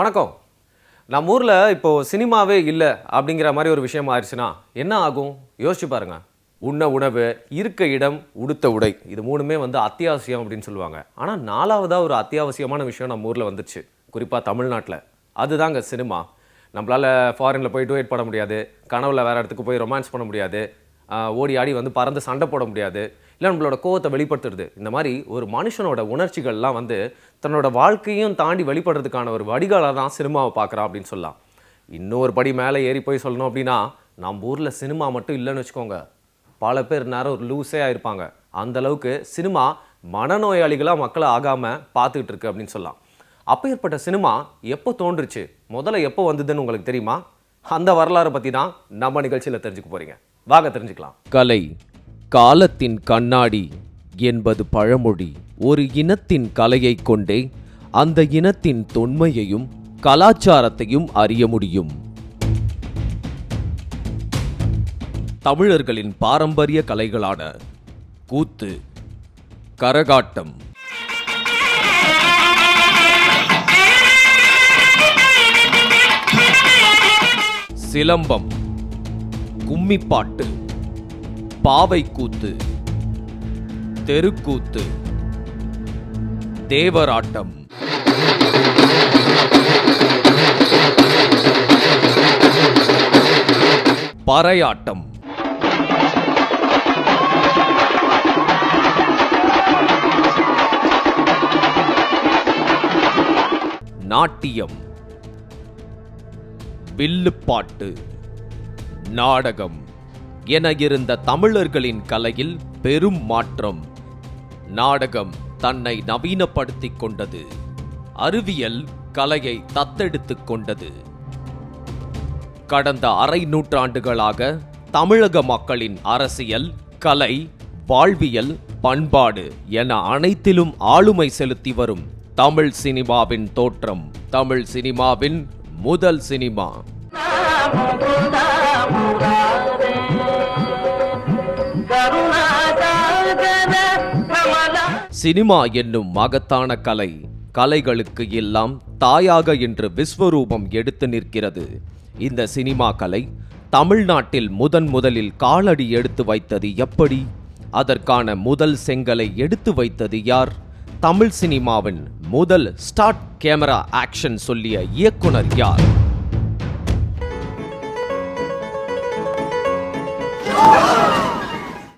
வணக்கம். நம்ம ஊரில் இப்போது சினிமாவே இல்லை அப்படிங்கிற மாதிரி ஒரு விஷயம் ஆயிடுச்சுன்னா என்ன ஆகும்? யோசிச்சு பாருங்க. உண்ண உணவு இருக்க இடம் உடுத்த உடை இது மூணுமே வந்து அத்தியாவசியம் அப்படின்னு சொல்லுவாங்க. ஆனால் நாலாவதாக ஒரு அத்தியாவசியமான விஷயம் நம்ம ஊரில் வந்துச்சு குறிப்பாக தமிழ்நாட்டில். அதுதாங்க சினிமா. நம்மளால் ஃபாரினில் போய் டூயட் பண்ண முடியாது. கனவுல வேறு இடத்துக்கு போய் ரொமான்ஸ் பண்ண முடியாது. ஓடி ஆடி வந்து பறந்து சண்டை போட முடியாது. இல்லை நம்மளோட கோவத்தை வெளிப்படுத்துறது. இந்த மாதிரி ஒரு மனுஷனோட உணர்ச்சிகள்லாம் வந்து தன்னோட வாழ்க்கையும் தாண்டி வெளிப்படுறதுக்கான ஒரு வடிகாலாக தான் சினிமாவை பார்க்குறான் அப்படின்னு சொல்லலாம். இன்னொரு படி மேலே ஏறி போய் சொல்லணும் அப்படின்னா நம்ம ஊரில் சினிமா மட்டும் இல்லைன்னு வச்சுக்கோங்க. பல பேர் நேரம் ஒரு லூஸே ஆயிருப்பாங்க. அந்த அளவுக்கு சினிமா மனநோயாளிகளாக மக்களை ஆகாமல் பார்த்துக்கிட்டு இருக்கு அப்படின்னு சொல்லலாம். அப்பேற்பட்ட சினிமா எப்போ தோன்றுச்சு? முதல்ல எப்போ வந்ததுன்னு உங்களுக்கு தெரியுமா? அந்த வரலாறை பற்றி தான் நம்ம நிகழ்ச்சியில் தெரிஞ்சுக்க போகிறீங்க வாங்க தெரிஞ்சுக்கலாம். கலை. காலத்தின் கண்ணாடி என்பது பழமொழி. ஒரு இனத்தின் கலையைக் கொண்டே அந்த இனத்தின் தொன்மையையும் கலாச்சாரத்தையும் அறிய முடியும். தமிழர்களின் பாரம்பரிய கலைகளான கூத்து கரகாட்டம் சிலம்பம் கும்மிப்பாட்டு பாவைக்கூத்து தெருக்கூத்து தேவராட்டம். பறையாட்டம். நாட்டியம். வில்லுப்பாட்டு. நாடகம். என இருந்த தமிழர்களின் கலையில் பெரும் மாற்றம். நாடகம் தன்னை நவீனப்படுத்திக் கொண்டது. அறிவியல் கலையை தத்தெடுத்துக் கொண்டது. கடந்த அரை நூற்றாண்டுகளாக தமிழக மக்களின் அரசியல் கலை வாழ்வியல் பண்பாடு என அனைத்திலும் ஆளுமை செலுத்தி வரும் தமிழ் சினிமாவின் தோற்றம். தமிழ் சினிமாவின் முதல் சினிமா. சினிமா என்னும் மகத்தான கலை கலைகளுக்கு எல்லாம் தாயாக என்று விஸ்வரூபம் எடுத்து நிற்கிறது. இந்த சினிமா கலை தமிழ்நாட்டில் முதன் முதலில் காலடி எடுத்து வைத்தது எப்படி? அதற்கான முதல் செங்கலை எடுத்து வைத்தது யார்? தமிழ் சினிமாவின் முதல் ஸ்டார்ட் கேமரா ஆக்ஷன் சொல்லிய இயக்குனர் யார்?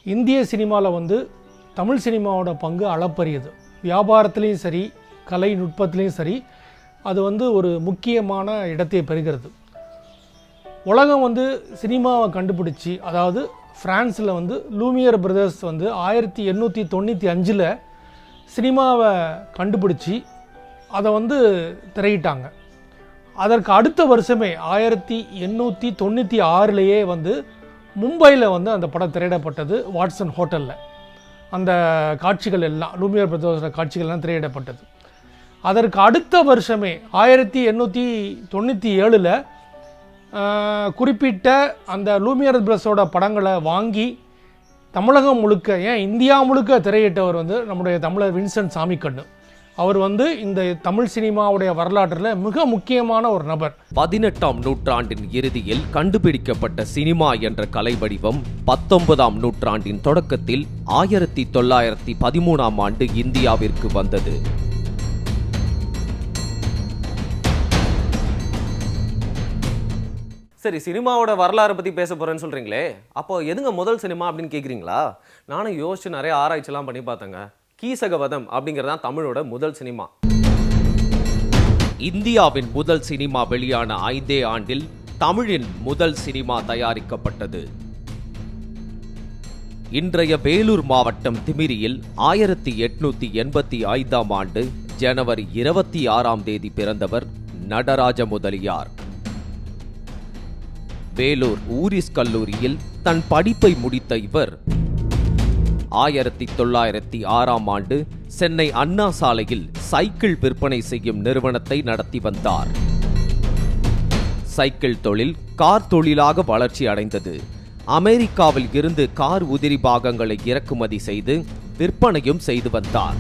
இந்திய சினிமாவில் வந்து தமிழ் சினிமாவோட பங்கு அளப்பரியது. வியாபாரத்துலேயும் சரி கலை நுட்பத்துலேயும் சரி அது வந்து ஒரு முக்கியமான இடத்தை பெறுகிறது. உலகம் வந்து சினிமாவை கண்டுபிடிச்சி அதாவது ஃப்ரான்ஸில் வந்து லூமியர் பிரதர்ஸ் வந்து ஆயிரத்தி எண்ணூற்றி தொண்ணூற்றி அஞ்சில் சினிமாவை கண்டுபிடிச்சி அதை வந்து திரையிட்டாங்க. அதற்கு அடுத்த வருஷமே ஆயிரத்தி எண்ணூற்றி தொண்ணூற்றி ஆறுலேயே வந்து மும்பையில் வந்து அந்த படம் திரையிடப்பட்டது வாட்சன் ஹோட்டலில். அந்த காட்சிகள் எல்லாம் லூமியர் பிரதோஷ காட்சிகள் எல்லாம் திரையிடப்பட்டது. அதற்கு அடுத்த வருஷமே ஆயிரத்தி எண்ணூற்றி தொண்ணூற்றி ஏழில் குறிப்பிட்ட அந்த லூமியர் பிரஸோட படங்களை வாங்கி தமிழகம் முழுக்க ஏன் இந்தியா முழுக்க திரையிட்டவர் வந்து நம்முடைய தமிழர் வின்சென்ட் சாமிக்கண்ணு. அவர் வந்து இந்த தமிழ் சினிமாவுடைய வரலாற்றில் மிக முக்கியமான ஒரு நபர். பதினெட்டாம் நூற்றாண்டின் இறுதியில் கண்டுபிடிக்கப்பட்ட சினிமா என்ற கலை வடிவம் பத்தொன்பதாம் நூற்றாண்டின் தொடக்கத்தில் ஆயிரத்தி தொள்ளாயிரத்தி பதிமூணாம் ஆண்டு இந்தியாவிற்கு வந்தது. சரி சினிமாவோட வரலாறு பற்றி பேச போகிறேன்னு சொல்கிறீங்களே அப்போ எதுங்க முதல் சினிமா அப்படின்னு கேட்குறீங்களா நானும் யோசிச்சு நிறைய ஆராய்ச்சிலாம் பண்ணி பார்த்தேங்க. கீசகவதம் அப்படிங்கிறது தான் தமிழோட முதல் சினிமா. இந்தியாவின் முதல் சினிமா வெளியான ஐந்தே ஆண்டில் தமிழின் முதல் சினிமா தயாரிக்கப்பட்டது. இன்றைய வேலூர் மாவட்டம் திமிரியில் ஆயிரத்தி எட்நூத்தி எண்பத்தி ஐந்தாம் ஆண்டு ஜனவரி இருபத்தி ஆறாம் தேதி பிறந்தவர் நடராஜ முதலியார் வேலூர் ஊரிஸ் கல்லூரியில் தன் படிப்பை முடித்த இவர் ஆயிரத்தி தொள்ளாயிரத்தி ஆறாம் ஆண்டு சென்னை அண்ணா சாலையில் சைக்கிள் விற்பனை செய்யும் நிறுவனத்தை நடத்தி வந்தார். சைக்கிள் தொழில் கார் தொழிலாக வளர்ச்சி அடைந்தது. அமெரிக்காவில் இருந்து கார் உதிரி பாகங்களை இறக்குமதி செய்து விற்பனையும் செய்து வந்தார்.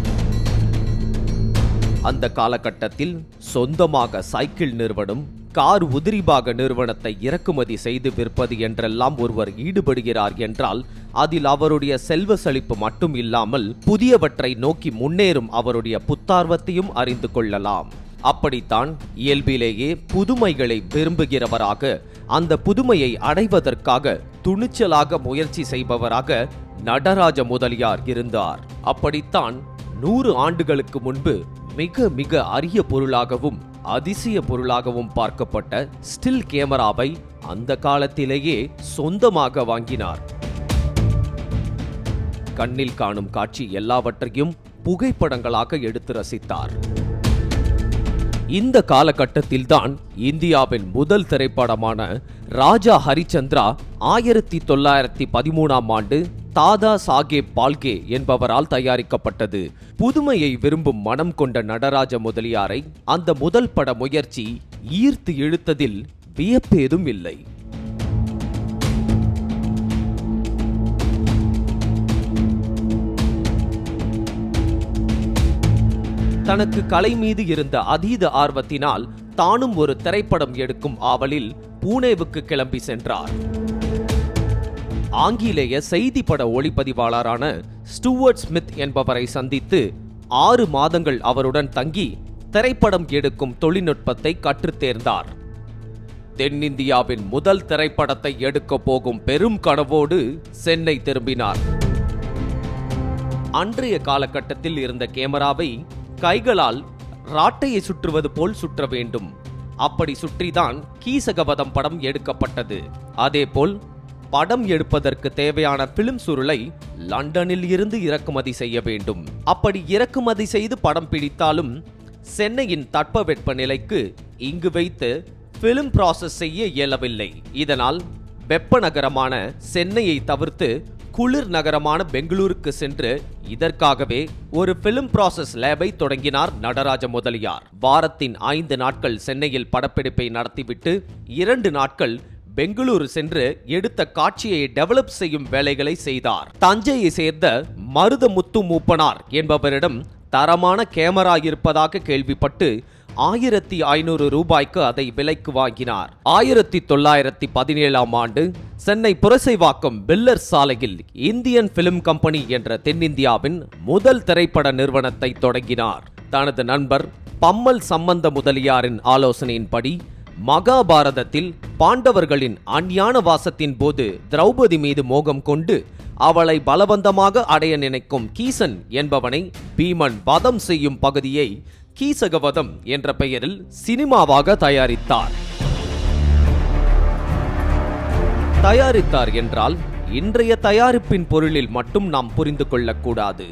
அந்த காலகட்டத்தில் சொந்தமாக சைக்கிள் நிறுவனம் கார் உதிரிபாக நிறுவனத்தை இறக்குமதி செய்து விற்பது என்றெல்லாம் ஒருவர் ஈடுபடுகிறார் என்றால் அதில் அவருடைய செல்வ செழிப்பு மட்டும் இல்லாமல் புதியவற்றை நோக்கி முன்னேறும் அவருடைய புத்தார்வத்தையும் அறிந்து கொள்ளலாம். அப்படித்தான் இயல்பிலேயே புதுமைகளை விரும்புகிறவராக அந்த புதுமையை அடைவதற்காக துணிச்சலாக முயற்சி செய்பவராக நடராஜ முதலியார் இருந்தார். அப்படித்தான் நூறு ஆண்டுகளுக்கு முன்பு மிக மிக அரிய பொருளாகவும் அதிசய பொருளாகவும் பார்க்கப்பட்ட ஸ்டில் கேமராவை அந்த காலத்திலேயே சொந்தமாக வாங்கினார். கண்ணில் காணும் காட்சி எல்லாவற்றையும் புகைப்படங்களாக எடுத்து ரசித்தார். இந்த காலகட்டத்தில்தான் இந்தியாவின் முதல் திரைப்படமான ராஜா ஹரிச்சந்திரா ஆயிரத்தி தொள்ளாயிரத்தி பதிமூணாம் ஆண்டு தாதா சாகேப் பால்கே என்பவரால் தயாரிக்கப்பட்டது. புதுமையை விரும்பும் மனம் கொண்ட நடராஜ முதலியாரை அந்த முதல் பட முயற்சி ஈர்த்து இழுத்ததில் வியப்பேதும் இல்லை. தனக்கு கலை மீது இருந்த அதீத ஆர்வத்தினால் தானும் ஒரு திரைப்படம் எடுக்கும் ஆவலில் பூனேவுக்கு கிளம்பி சென்றார். ஆங்கிலேய செய்தி பட ஒளிப்பதிவாளரான ஸ்டூவர்ட் ஸ்மித் என்பவரை சந்தித்து ஆறு மாதங்கள் அவருடன் தங்கி திரைப்படம் எடுக்கும் தொழில்நுட்பத்தை கற்றுத்தேர்ந்தார் தென்னிந்தியாவின் முதல் திரைப்படத்தை எடுக்கப் போகும் பெரும் கனவோடு சென்னை திரும்பினார். அன்றைய காலகட்டத்தில் இருந்த கேமராவை கைகளால் ராட்டையை சுற்றுவது போல் சுற்ற வேண்டும். அப்படி சுற்றிதான் கீசகவதம் படம் எடுக்கப்பட்டது. அதேபோல் படம் எடுப்பதற்கு தேவையான பிலிம் சுருளை லண்டனில் இருந்து இறக்குமதி செய்ய வேண்டும். அப்படி இறக்குமதி செய்து படம் பிடித்தாலும் சென்னையின் தட்பவெட்ப நிலைக்கு இங்கு வைத்து பிலிம் ப்ராசஸ் செய்ய இயலவில்லை. இதனால் வெப்ப நகரமான சென்னையை தவிர்த்து குளிர் நகரமான பெங்களூருக்கு சென்று இதற்காகவே ஒரு பிலிம் ப்ராசஸ் லேபை தொடங்கினார் நடராஜ முதலியார். வாரத்தின் ஐந்து நாட்கள் சென்னையில் படப்பிடிப்பை நடத்திவிட்டு இரண்டு நாட்கள் பெங்களூரு சென்று எடுத்த காட்சியை டெவலப் செய்யும் வேலைகளை செய்தார். தஞ்சையை சேர்ந்த மருதமுத்து மூப்பனார் என்பவரிடம் தரமான கேமரா இருப்பதாக கேள்விப்பட்டு ஆயிரத்தி ஐநூறு ரூபாய்க்கு அதை விலைக்கு வாங்கினார். ஆயிரத்தி தொள்ளாயிரத்தி பதினேழாம் ஆண்டு சென்னை புரசைவாக்கம் பில்லர் சாலையில் இந்தியன் பிலிம் கம்பெனி என்ற தென்னிந்தியாவின் முதல் திரைப்பட நிறுவனத்தை தொடங்கினார். தனது நண்பர் பம்மல் சம்பந்த முதலியாரின் ஆலோசனையின்படி மகாபாரதத்தில் பாண்டவர்களின் அஞ்ஞான வாசத்தின் போது திரௌபதி மீது மோகம் கொண்டு அவளை பலவந்தமாக அடைய நினைக்கும் கீசன் என்பவனை பீமன் வதம் செய்யும் பகுதியை கீசகவதம் என்ற பெயரில் சினிமாவாக தயாரித்தார். தயாரித்தார் என்றால் இன்றைய தயாரிப்பின் பொருளில் மட்டும் நாம் புரிந்து கொள்ளக்கூடாது.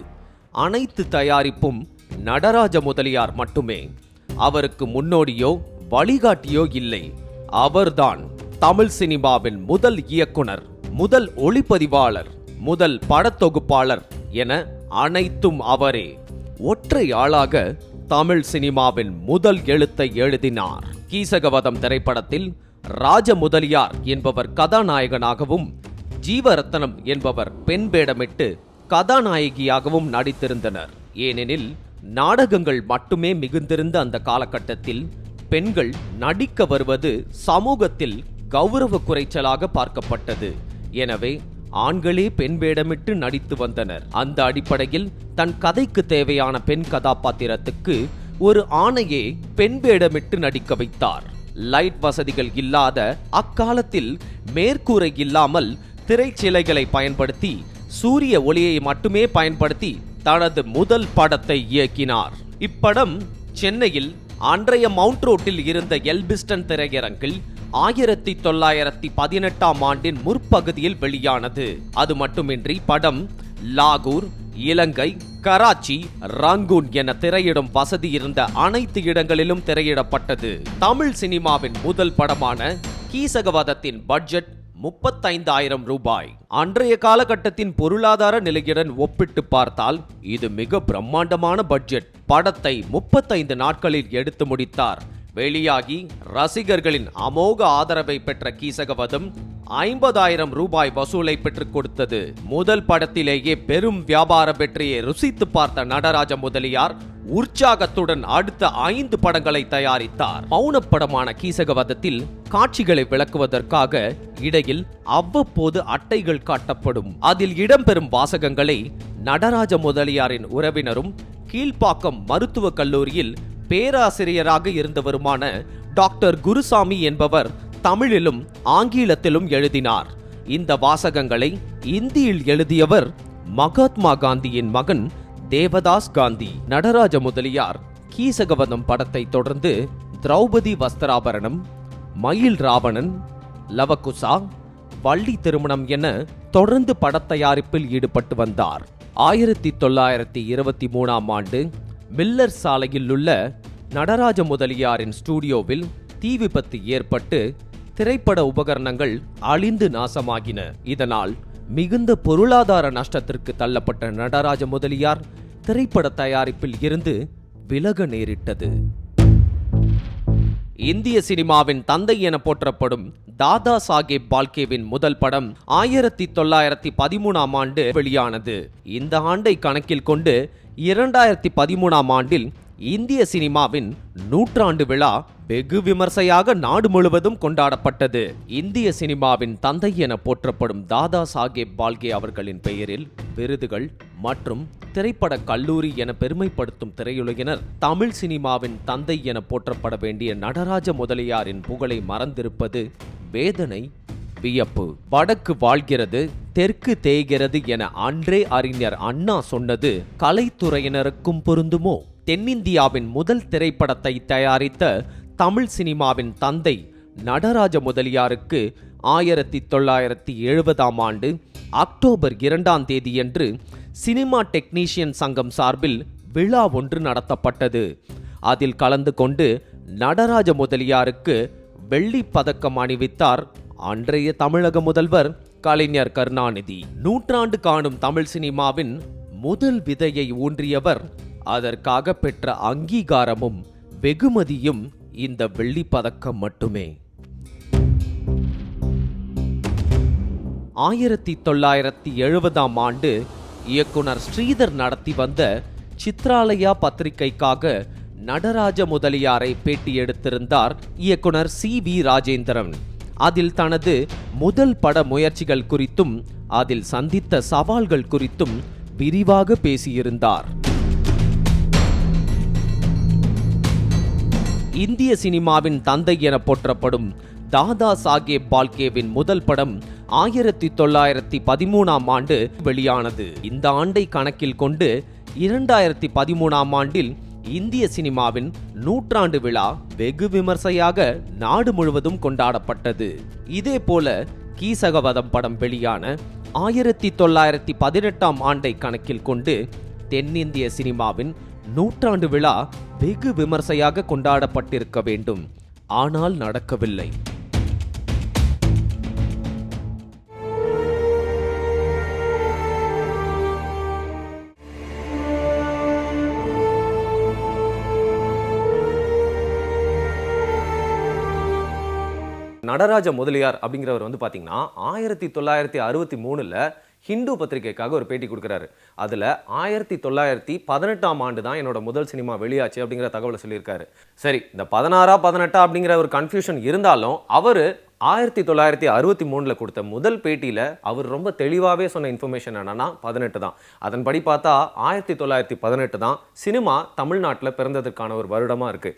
அனைத்து தயாரிப்பும் நடராஜ முதலியார் மட்டுமே. அவருக்கு முன்னோடியோ வழிகாட்டியோ இல்லை. அவர்தான் தமிழ் சினிமாவின் முதல் இயக்குனர் முதல் ஒளிப்பதிவாளர் முதல் படத்தொகுப்பாளர் என அனைத்தும் அவரே. ஒற்றை ஆளாக தமிழ் சினிமாவின் முதல் எழுத்தை எழுதினார். கீசகவதம் திரைப்படத்தில் ராஜ முதலியார் என்பவர் கதாநாயகனாகவும் ஜீவரத்னம் என்பவர் பெண் வேடமிட்டு கதாநாயகியாகவும் நடித்திருந்தனர். ஏனெனில் நாடகங்கள் மட்டுமே மிகுந்திருந்த அந்த காலகட்டத்தில் பெண்கள் நடிக்க வருவது சமூகத்தில் கௌரவ குறைச்சலாக பார்க்கப்பட்டது. எனவே ஆண்களே பெண் வேடமிட்டு நடித்து வந்தனர். அந்த அடிப்படையில் தன் கதைக்கு தேவையான பெண் கதாபாத்திரத்துக்கு ஒரு ஆணையே பெண் வேடமிட்டு நடிக்க வைத்தார். லைட் வசதிகள் இல்லாத அக்காலத்தில் மேற்கூரை இல்லாமல் திரைச்சிலைகளை பயன்படுத்தி சூரிய ஒளியை மட்டுமே பயன்படுத்தி தனது முதல் படத்தை இயக்கினார். இப்படம் சென்னையில் அன்றைய மவுண்ட் ரோட்டில் இருந்த எல்பிஸ்டன் திரையரங்கில் ஆயிரத்தி தொள்ளாயிரத்தி பதினெட்டாம் ஆண்டின் முற்பகுதியில் வெளியானது. அது மட்டுமின்றி படம் லாகூர் இலங்கை கராச்சி ரங்கூன் என திரையிடும் வசதி இருந்த அனைத்து இடங்களிலும் திரையிடப்பட்டது. தமிழ் சினிமாவின் முதல் படமான கீசகவதத்தின் பட்ஜெட் முப்பத்தைந்தாயிரம் ரூபாய். அன்றைய காலகட்டத்தின் பொருளாதார நிலையுடன் ஒப்பிட்டு பார்த்தால் இது மிக பிரம்மாண்டமான பட்ஜெட். படத்தை முப்பத்தைந்து நாட்களில் எடுத்து முடித்தார். வெளியாகி ரசிகர்களின் அமோக ஆதரவை பெற்ற கீசகவதம் ஐம்பதாயிரம் ரூபாய் வசூலை பெற்றுக் கொடுத்தது. முதல் படத்திலேயே பெரும் வியாபார வெற்றியை ருசித்து பார்த்த நடராஜ முதலியார் உற்சாகத்துடன் அடுத்த ஐந்து படங்களை தயாரித்தார். மௌனப்படமான கீசகவதத்தில் காட்சிகளை விளக்குவதற்காக இடையில் அவ்வப்போது அட்டைகள் காட்டப்படும். அதில் இடம்பெறும் வாசகங்களை நடராஜ முதலியாரின் உறவினரும் கீழ்ப்பாக்கம் மருத்துவக் கல்லூரியில் பேராசிரியராக இருந்தவருமான டாக்டர் குருசாமி என்பவர் தமிழிலும் ஆங்கிலத்திலும் எழுதினார். இந்த வாசகங்களை இந்தியில் எழுதியவர் மகாத்மா காந்தியின் மகன் தேவதாஸ் காந்தி நடராஜ முதலியார் கீசகவதம் படத்தை தொடர்ந்து திரௌபதி வஸ்திராபரணம் மயில் ராவணன் லவகுசா வள்ளி திருமணம் என தொடர்ந்து படத்தயாரிப்பில் ஈடுபட்டு வந்தார். ஆயிரத்தி தொள்ளாயிரத்தி இருபத்தி மூணாம் ஆண்டு மில்லர் சாலையில் உள்ள நடராஜ முதலியாரின் ஸ்டூடியோவில் தீ விபத்து ஏற்பட்டு திரைப்பட உபகரணங்கள் அழிந்து நாசமாகின. இதனால் மிகுந்த பொருளாதார நஷ்டத்திற்கு தள்ளப்பட்ட நடராஜ முதலியார் திரைப்பட தயாரிப்பில் இருந்து விலக நேரிட்டது. இந்திய சினிமாவின் தந்தை என போற்றப்படும் தாதா சாஹேப் பால்கேவின் முதல் படம் ஆயிரத்தி தொள்ளாயிரத்தி பதிமூணாம் ஆண்டு வெளியானது. இந்த ஆண்டை கணக்கில் கொண்டு இரண்டாயிரத்தி பதிமூணாம் ஆண்டில் இந்திய சினிமாவின் நூற்றாண்டு விழா வெகு விமர்சையாக நாடு முழுவதும் கொண்டாடப்பட்டது. இந்திய சினிமாவின் தந்தை என போற்றப்படும் தாதா சாஹேப் பால்கே அவர்களின் பெயரில் விருதுகள் மற்றும் திரைப்பட கல்லூரி என பெருமைப்படுத்தும் திரையுலகினர் தமிழ் சினிமாவின் தந்தை என போற்றப்பட வேண்டிய நடராஜ முதலியாரின் புகழை மறந்திருப்பது வேதனை வியப்பு. வடக்கு வாழ்கிறது தெற்கு தேய்கிறது என அன்றே அறிஞர் அண்ணா சொன்னது கலைத்துறையினருக்கும் பொருந்துமோ? தென்னிந்தியாவின் முதல் திரைப்படத்தை தயாரித்த தமிழ் சினிமாவின் தந்தை நடராஜ முதலியாருக்கு ஆயிரத்தி தொள்ளாயிரத்தி எழுபதாம் ஆண்டு அக்டோபர் இரண்டாம் தேதியன்று சினிமா டெக்னீஷியன் சங்கம் சார்பில் விழா ஒன்று நடத்தப்பட்டது. அதில் கலந்து கொண்டு நடராஜ முதலியாருக்கு வெள்ளி பதக்கம் அணிவித்தார் அன்றைய தமிழக முதல்வர் கலைஞர் கருணாநிதி. நூற்றாண்டு காணும் தமிழ் சினிமாவின் முதல் விதையை ஊன்றியவர் அதற்காக பெற்ற அங்கீகாரமும் வெகுமதியும் இந்த வெள்ளி பதக்கம் மட்டுமே. ஆயிரத்தி தொள்ளாயிரத்தி எழுபதாம் ஆண்டு இயக்குனர் ஸ்ரீதர் நடத்தி வந்த சித்ராலயா பத்திரிகைக்காக நடராஜ முதலியாரை பேட்டி எடுத்திருந்தார் இயக்குனர் சி வி ராஜேந்திரன். அதில் தனது முதல் பட முயற்சிகள் குறித்தும் அதில் சந்தித்த சவால்கள் குறித்தும் விரிவாக பேசியிருந்தார். இந்திய சினிமாவின் தந்தை என போற்றப்படும் தாதா சாகேப் பால்கேவின் முதல் படம் ஆயிரத்தி தொள்ளாயிரத்தி பதிமூணாம் ஆண்டு வெளியானது. இந்த ஆண்டை கணக்கில் கொண்டு இரண்டாயிரத்தி பதிமூணாம் ஆண்டில் இந்திய சினிமாவின் நூற்றாண்டு விழா வெகு விமர்சையாக நாடு முழுவதும் கொண்டாடப்பட்டது. இதே போல கீசகவதம் படம் வெளியான ஆயிரத்தி தொள்ளாயிரத்தி பதினெட்டாம் ஆண்டை கணக்கில் கொண்டு தென்னிந்திய சினிமாவின் நூற்றாண்டு விழா வெகு விமர்சையாக கொண்டாடப்பட்டிருக்க வேண்டும். ஆனால் நடக்கவில்லை. நடராஜ முதலியார் அப்படிங்கிறவர் வந்து பார்த்தீங்கன்னா ஆயிரத்தி தொள்ளாயிரத்தி அறுபத்தி மூணில் ஹிந்து பத்திரிகைக்காக ஒரு பேட்டி கொடுக்குறாரு. அதில் ஆயிரத்தி தொள்ளாயிரத்தி பதினெட்டாம் ஆண்டு தான் என்னோட முதல் சினிமா வெளியாச்சு அப்படிங்கிற தகவலை சொல்லியிருக்காரு. சரி இந்த பதினாறா பதினெட்டா அப்படிங்கிற ஒரு கன்ஃபியூஷன் இருந்தாலும் அவர் ஆயிரத்தி தொள்ளாயிரத்தி அறுபத்தி மூணில் கொடுத்த முதல் பேட்டியில் அவர் ரொம்ப தெளிவாகவே சொன்ன இன்ஃபர்மேஷன் என்னென்னா பதினெட்டு தான். அதன்படி பார்த்தா ஆயிரத்தி தொள்ளாயிரத்தி பதினெட்டு தான் சினிமா தமிழ்நாட்டில் பிறந்ததற்கான ஒரு வருடமாக இருக்குது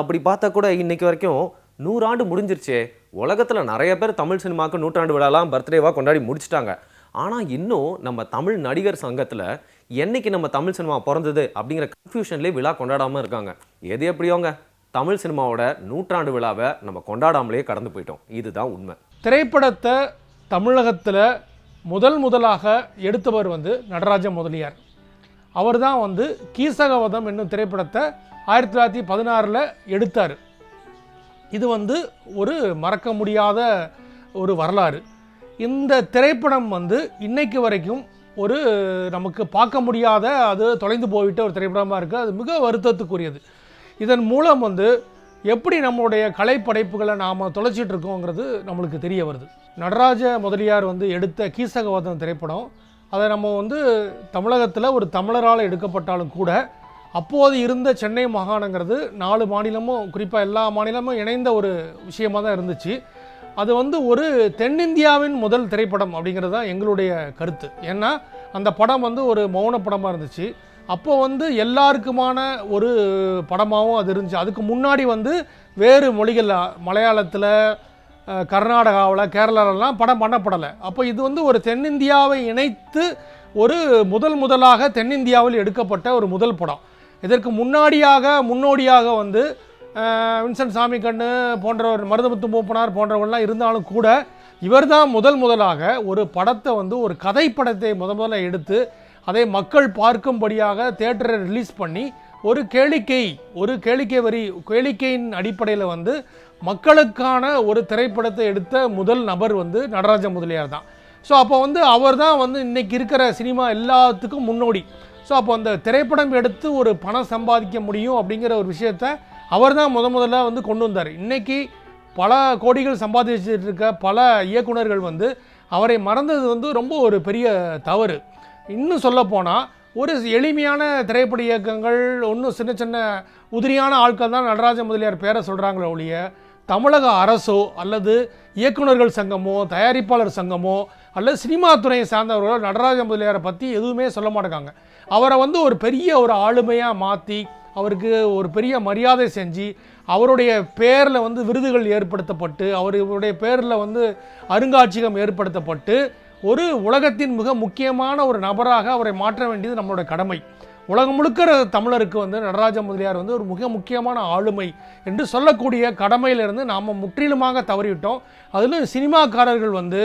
அப்படி பார்த்தா கூட இன்றைக்கி வரைக்கும் நூறாண்டு முடிஞ்சிருச்சே. உலகத்தில் நிறைய பேர் தமிழ் சினிமாவுக்கு நூற்றாண்டு விழாலாம் பர்த்டேவாக கொண்டாடி முடிச்சிட்டாங்க. ஆனால் இன்னும் நம்ம தமிழ் நடிகர் சங்கத்தில் என்னைக்கு நம்ம தமிழ் சினிமா பிறந்தது அப்படிங்கிற கன்ஃபியூஷன்லேயே விழா கொண்டாடாமல் இருக்காங்க. எது எப்படியோங்க? தமிழ் சினிமாவோட நூற்றாண்டு விழாவை நம்ம கொண்டாடாமலேயே கடந்து போயிட்டோம். இதுதான் உண்மை. திரைப்படத்தை தமிழகத்தில் முதல் முதலாக எடுத்தவர் வந்து நடராஜ முதலியார். அவர் தான் வந்து கீசகவதம் என்னும் திரைப்படத்தை ஆயிரத்தி தொள்ளாயிரத்தி பதினாறில் எடுத்தார். இது வந்து ஒரு மறக்க முடியாத ஒரு வரலாறு. இந்த திரைப்படம் வந்து இன்னைக்கு வரைக்கும் ஒரு நமக்கு பார்க்க முடியாத அது தொலைந்து போய்விட்ட ஒரு திரைப்படமாக இருக்குது அது மிக வருத்தத்துக்குரியது. இதன் மூலம் வந்து எப்படி நம்மளுடைய கலைப்படைப்புகளை நாம் தொலைச்சிட்டு இருக்கோங்கிறது நம்மளுக்கு தெரிய வருது. நடராஜ முதலியார் வந்து எடுத்த கீசகவாதம் திரைப்படம் அதை நம்ம வந்து தமிழகத்தில் ஒரு தமிழரால் எடுக்கப்பட்டாலும் கூட அப்போது இருந்த சென்னை மாகாணங்கிறது நாலு மாநிலமும் குறிப்பாக எல்லா மாநிலமும் இணைந்த ஒரு விஷயமா தான் இருந்துச்சு. அது வந்து ஒரு தென்னிந்தியாவின் முதல் திரைப்படம் அப்படிங்கிறது தான் எங்களுடைய கருத்து. ஏன்னா அந்த படம் வந்து ஒரு மௌன படமாக இருந்துச்சு. அப்போ வந்து எல்லாருக்குமான ஒரு படமாகவும் அது இருந்துச்சு. அதுக்கு முன்னாடி வந்து வேறு மொழிகள் மலையாளத்தில் கர்நாடகாவில் கேரளாலலாம் படம் பண்ணப்படலை. அப்போ இது வந்து ஒரு தென்னிந்தியாவை இணைத்து ஒரு முதல் முதலாக தென்னிந்தியாவில் எடுக்கப்பட்ட ஒரு முதல் படம். இதற்கு முன்னாடியாக முன்னோடியாக வந்து வின்சென்ட் சாமி கண்ணு போன்றவர் மருதமுத்து மூப்பனார் போன்றவர்கள்லாம் இருந்தாலும் கூட இவர்தான் முதல் முதலாக ஒரு படத்தை வந்து ஒரு கதை படத்தை முத முதல்ல எடுத்து அதை மக்கள் பார்க்கும்படியாக தேட்டரை ரிலீஸ் பண்ணி ஒரு கேளிக்கை ஒரு கேளிக்கை வரி கேளிக்கையின் அடிப்படையில் வந்து மக்களுக்கான ஒரு திரைப்படத்தை எடுத்த முதல் நபர் வந்து நடராஜ முதலியார் தான். ஸோ அப்போ வந்து அவர் தான் வந்து இன்றைக்கி இருக்கிற சினிமா எல்லாத்துக்கும் முன்னோடி. ஸோ அப்போ அந்த திரைப்படம் எடுத்து ஒரு பணம் சம்பாதிக்க முடியும் அப்படிங்கிற ஒரு விஷயத்த அவர் தான் முத முதல்ல வந்து கொண்டு வந்தார். இன்றைக்கி பல கோடிகள் சம்பாதிச்சுட்டு இருக்க பல இயக்குனர்கள் வந்து அவரை மறந்தது வந்து ரொம்ப ஒரு பெரிய தவறு. இன்னும் சொல்லப்போனால் ஒரு எளிமையான திரைப்பட இயக்கங்கள் ஒன்றும் சின்ன சின்ன உதிரியான ஆட்கள் தான் நடராஜ முதலியார் பேரை சொல்கிறாங்களே ஒழிய தமிழக அரசோ அல்லது இயக்குனர்கள் சங்கமோ தயாரிப்பாளர் சங்கமோ அல்லது சினிமா துறையை சார்ந்தவர்களோ நடராஜ முதலியாரை பற்றி எதுவுமே சொல்ல மாட்டேங்காங்க. அவரை வந்து ஒரு பெரிய ஒரு ஆளுமையாக மாற்றி அவருக்கு ஒரு பெரிய மரியாதை செஞ்சு அவருடைய பேரில் வந்து விருதுகள் ஏற்படுத்தப்பட்டு அவருடைய பேரில் வந்து அருங்காட்சியகம் ஏற்படுத்தப்பட்டு ஒரு உலகத்தின் மிக முக்கியமான ஒரு நபராக அவரை மாற்ற வேண்டியது நம்மளோட கடமை. உலகம் முழுக்கிற தமிழருக்கு வந்து நடராஜ முதலியார் வந்து ஒரு மிக முக்கியமான ஆளுமை என்று சொல்லக்கூடிய கடமையிலிருந்து நாம் முற்றிலுமாக தவறிவிட்டோம். அதிலும் சினிமாக்காரர்கள் வந்து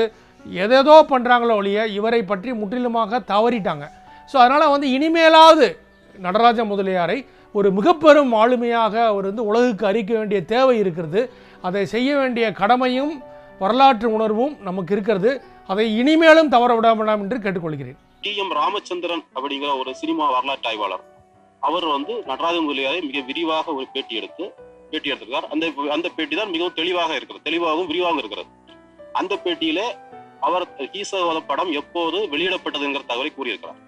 எதேதோ பண்ணுறாங்களோ ஒழிய இவரை பற்றி முற்றிலுமாக தவறிட்டாங்க. ஸோ அதனால் வந்து இனிமேலாவது நடராஜ முதலியாரை ஒரு மிகப்பெரும் ஆளுமையாக அவர் வந்து உலகுக்கு அறிக்க வேண்டிய தேவை இருக்கிறது. அதை செய்ய வேண்டிய கடமையும் வரலாற்று உணர்வும் நமக்கு இருக்கிறது. அதை இனிமேலும் தவற விட வேண்டாம் என்று கேட்டுக்கொள்கிறேன். டி. எம். ராமச்சந்திரன் அப்படிங்கிற ஒரு சினிமா வரலாற்று ஆய்வாளர். அவர் வந்து நடராஜன் முதலியாரை மிக விரிவாக ஒரு பேட்டி எடுத்து பேட்டி எடுத்திருக்கார். அந்த அந்த பேட்டி தான் மிகவும் தெளிவாக இருக்கிறது. தெளிவாகவும் விரிவாகவும் இருக்கிறது. அந்த பேட்டியிலே அவர் கீசவத படம் எப்போது வெளியிடப்பட்டதுங்கிற தகவலை கூறியிருக்கிறார்.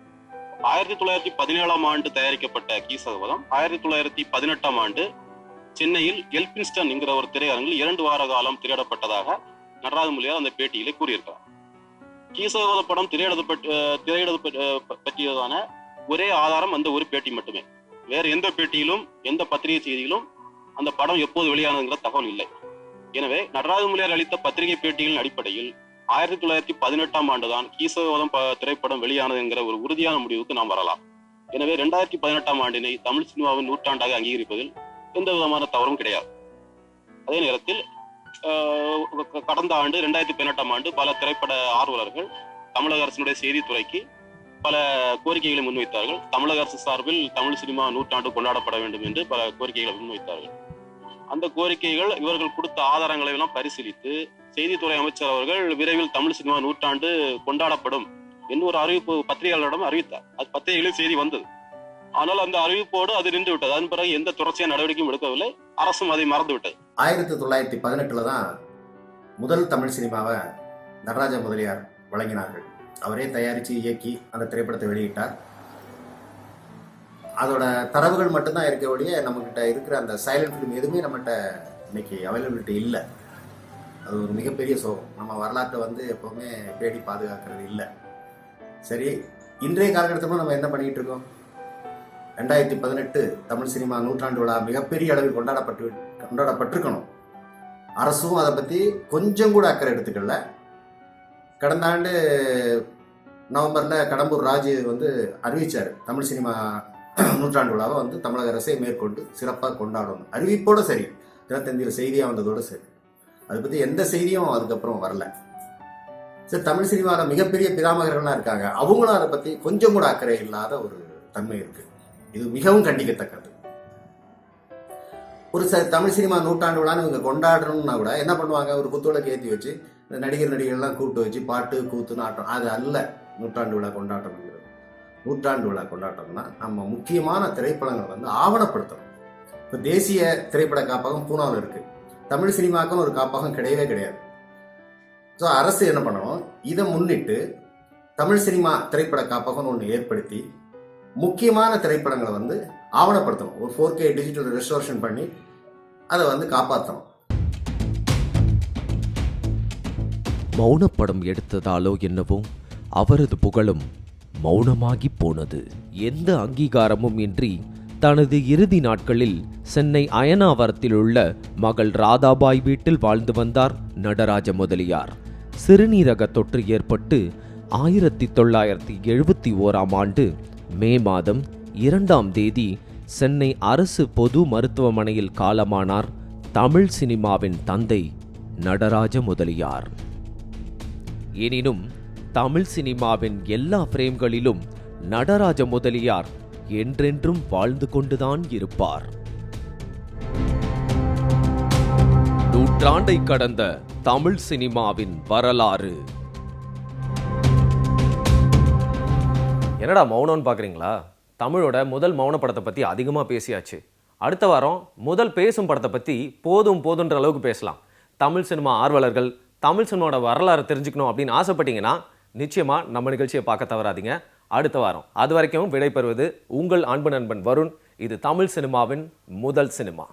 ஆயிரத்தி தொள்ளாயிரத்தி பதினேழாம் ஆண்டு தயாரிக்கப்பட்ட கீசகவதம் ஆயிரத்தி தொள்ளாயிரத்தி பதினெட்டாம் ஆண்டு சென்னையில் எல்பின்ஸ்டன் என்கிற ஒரு திரையரங்கில் இரண்டு வார காலம் திரையிடப்பட்டதாக நடராஜ மொழியார் அந்த பேட்டியிலே கூறியிருக்கிறார். கீசகவத படம் திரையிடப்பட்டு திரையிடது பற்றியதான ஒரே ஆதாரம் அந்த ஒரு பேட்டி மட்டுமே. வேற எந்த பேட்டியிலும் எந்த பத்திரிகை செய்தியிலும் அந்த படம் எப்போது வெளியானதுங்கிற தகவல் இல்லை. எனவே நடராஜ மொழியார் அளித்த பத்திரிகை பேட்டிகளின் அடிப்படையில் ஆயிரத்தி தொள்ளாயிரத்தி பதினெட்டாம் ஆண்டுதான் தான் ப- திரைப்படம் வெளியானது என்கிற ஒரு உறுதியான முடிவுக்கு நாம் வரலாம். எனவே ரெண்டாயிரத்தி பதினெட்டாம் ஆண்டினை தமிழ் சினிமாவின் நூற்றாண்டாக அங்கீகரிப்பதில் எந்த விதமான தவறும் கிடையாது. அதே நேரத்தில் ஆஹ், கடந்த ஆண்டு ரெண்டாயிரத்தி பதினெட்டாம் ஆண்டு பல திரைப்பட ஆர்வலர்கள் தமிழக அரசினுடைய செய்தித்துறைக்கு பல கோரிக்கைகளை முன்வைத்தார்கள். தமிழக அரசு சார்பில் தமிழ் சினிமா நூற்றாண்டு கொண்டாடப்பட வேண்டும் என்று பல கோரிக்கைகளை முன்வைத்தார்கள். அந்த கோரிக்கைகள் இவர்கள் கொடுத்த ஆதாரங்களை எல்லாம் பரிசீலித்து செய்தித்துறை அமைச்சர் அவர்கள் விரைவில் தமிழ் சினிமா நூற்றாண்டு கொண்டாடப்படும் என்று ஒரு அறிவிப்பு பத்திரிகையாளரிடம் அறிவித்தார். அது பத்திரிகைகளில் செய்தி வந்தது. ஆனால் அந்த அறிவிப்போடு அது நின்று விட்டது. அதன் பிறகு எந்த தொடர்ச்சியான நடவடிக்கையும் எடுக்கவில்லை. அரசும் அதை மறந்து விட்டது. ஆயிரத்தி தொள்ளாயிரத்தி பதினெட்டில் தான் முதல் தமிழ் சினிமாவை நடராஜ முதலியார் வழங்கினார்கள். அவரே தயாரித்து இயக்கி அந்த திரைப்படத்தை வெளியிட்டார். அதோட தரவுகள் மட்டும்தான் இருக்க ஒழிய நம்மக்கிட்ட இருக்கிற அந்த சைலண்ட் ஃபிலிம் எதுவுமே நம்மகிட்ட இன்னைக்கு அவைலபிலிட்டி இல்லை. அது ஒரு மிகப்பெரிய சோகம். நம்ம வரலாற்றை வந்து எப்போவுமே பேடி பாதுகாக்கிறது இல்லை. சரி இன்றைய காலகட்டத்தில் நம்ம என்ன பண்ணிக்கிட்டு இருக்கோம்? ரெண்டாயிரத்தி பதினெட்டு தமிழ் சினிமா நூற்றாண்டு விழா மிகப்பெரிய அளவில் கொண்டாடப்பட்டு கொண்டாடப்பட்டிருக்கணும். அரசும் அதை பற்றி கொஞ்சம் கூட அக்கறை எடுத்துக்கல. கடந்த ஆண்டு நவம்பரில் கடம்பூர் ராஜு வந்து அறிவித்தார் தமிழ் சினிமா நூற்றாண்டு விழாவை வந்து தமிழக அரசை மேற்கொண்டு சிறப்பாக கொண்டாடணும். அறிவிப்போடு சரி தினத்தந்தியில் செய்தியாக வந்ததோடு சரி. அதை பற்றி எந்த செய்தியும் அதுக்கப்புறம் வரல. சரி தமிழ் சினிமாவில் மிகப்பெரிய பிதாமகர்கள்லாம் இருக்காங்க. அவங்களும் அதை பற்றி கொஞ்சம் கூட அக்கறை இல்லாத ஒரு தன்மை இருக்குது இது மிகவும் கண்டிக்கத்தக்கது. ஒரு ச தமிழ் சினிமா நூற்றாண்டு விழான்னு இவங்க கொண்டாடணும்னா கூட என்ன பண்ணுவாங்க? ஒரு குத்துவிளக்கு ஏற்றி வச்சு நடிகர் நடிகர்கள்லாம் கூப்பிட்டு வச்சு பாட்டு கூத்துன்னு ஆட்டம் அது அல்ல நூற்றாண்டு விழா கொண்டாட்டம்ங்கிறது நூற்றாண்டு விழா கொண்டாட்டம்னா நம்ம முக்கியமான திரைப்படங்களை வந்து ஆவணப்படுத்தணும். இப்போ தேசிய திரைப்பட காப்பகம் பூனாவில் இருக்கு. தமிழ் சினிமாக்கும் ஒரு காப்பகம் கிடையவே கிடையாது. ஸோ அரசு என்ன பண்ணணும்? இதை முன்னிட்டு தமிழ் சினிமா திரைப்பட காப்பகம்னு ஒன்று ஏற்படுத்தி முக்கியமான திரைப்படங்களை வந்து ஆவணப்படுத்தணும். ஒரு ஃபோர் கே டிஜிட்டல் ரெஸ்டோரேஷன் பண்ணி அதை வந்து காப்பாற்றணும். மௌனப்படம் எடுத்ததாலோ என்னவோ அவரது புகழும் மௌனமாகி போனது. எந்த அங்கீகாரமும் இன்றி தனது இறுதி நாட்களில் சென்னை அயனாவரத்தில் உள்ள மகள் ராதாபாய் வீட்டில் வாழ்ந்து வந்தார் நடராஜ முதலியார். சிறுநீரக தொற்று ஏற்பட்டு ஆயிரத்தி தொள்ளாயிரத்தி எழுபத்தி ஓராம் ஆண்டு மே மாதம் இரண்டாம் தேதி சென்னை அரசு பொது மருத்துவமனையில் காலமானார் தமிழ் சினிமாவின் தந்தை நடராஜ முதலியார். எனினும் தமிழ் சினிமாவின் எல்லா பிரேம்களிலும் நடராஜ முதலியார் என்றென்றும் வாழ்ந்து கொண்டுதான் இருப்பார். நூற்றாண்டை கடந்த தமிழ் சினிமாவின் வரலாறு. என்னடா மௌனம்னு பார்க்குறீங்களா தமிழோட முதல் மௌன படத்தை பற்றி அதிகமாக பேசியாச்சு. அடுத்த வாரம் முதல் பேசும் படத்தை பற்றி போதும் போதுன்ற அளவுக்கு பேசலாம். தமிழ் சினிமா ஆர்வலர்கள் தமிழ் சினிமாவோட வரலாறு தெரிஞ்சுக்கணும் அப்படின்னு ஆசைப்பட்டீங்கன்னா நிச்சயமாக நம்ம நிகழ்ச்சியை பார்க்க தவறாதீங்க. அடுத்த வாரம். அது வரைக்கும் விடைபெறுவது உங்கள் அன்பு நண்பன் வருண். இது தமிழ் சினிமாவின் முதல் சினிமா.